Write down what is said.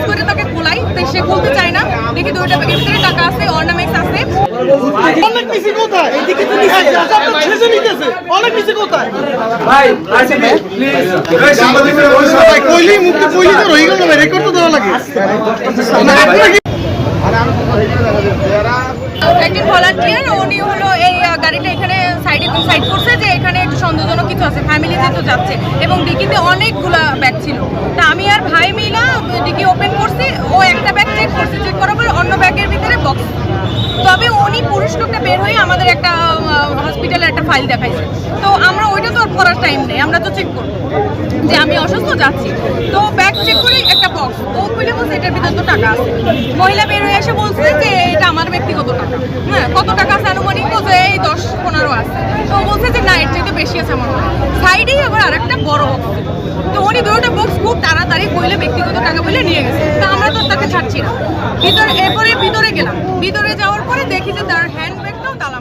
Force করে তাকে খোলাই তাই সে খুলতে চায় না। দেখি দুইটা ব্যাগের ভিতরে টাকা আছে অর্নামেন্টস আছে। অনেক বেশি কোথায়? এদিকে তো ছেড়ে নিতেছে অনেক বেশি কোথায়? ভাই আসেন প্লিজ ভাই কইলি মুক্তি কইলি তো রয়ে গেল রেকর্ড তো দেওয়া লাগে। একজন ভলান্টিয়ার উনি হলো এই গাড়িটা এখানে সাইডে সাইড করছে যে এখানে একটু সন্দেহজনক কিছু আছে ফ্যামিলি যেহেতু যাচ্ছে। এবং ডিকিতে অনেকগুলা ব্যাগ ছিল। তা আমি আর ভাই মিলা ডিকি ওপেন করছি ও একটা ব্যাগ চেক করছে চেক করার পর অন্য ব্যাগের ভিতরে বক্স তবে উনি পুরুষ লোকটা বের হয়ে আমাদের একটা হসপিটালে একটা ফাইল দেখাইছে। তো আমরা ওইটা তো আর করার টাইম নেই, আমরা তো চেক করব যে আমি অসুস্থ যাচ্ছি। তো ব্যাগ চেক করে একটা বক্স ও খুলে বলছে এটার ভিতরে তো টাকা আছে। মহিলা বের হয়ে এসে বলছে যে এটা আমার ব্যক্তিগত টাকা। হ্যাঁ কত টাকা আছে আনুমানিক? বলছে, এই দশ, পনেরো আছে। তো বলছে যে, না, এর চাইতে বেশি আছে আমার সাইডেই আবার আরেকটা বড় বক্স তো উনি দুটো বক্স খুব তাড়াতাড়ি কইলে ব্যক্তিগত টাকা বলে নিয়ে গেছে তা আমরা তো তাকে ছাড়ছি না ভিতরে এরপরে ভিতরে গেলাম। ভিতরে যাওয়ার পরে দেখি যে তার হ্যান্ডব্যাগটাও তালা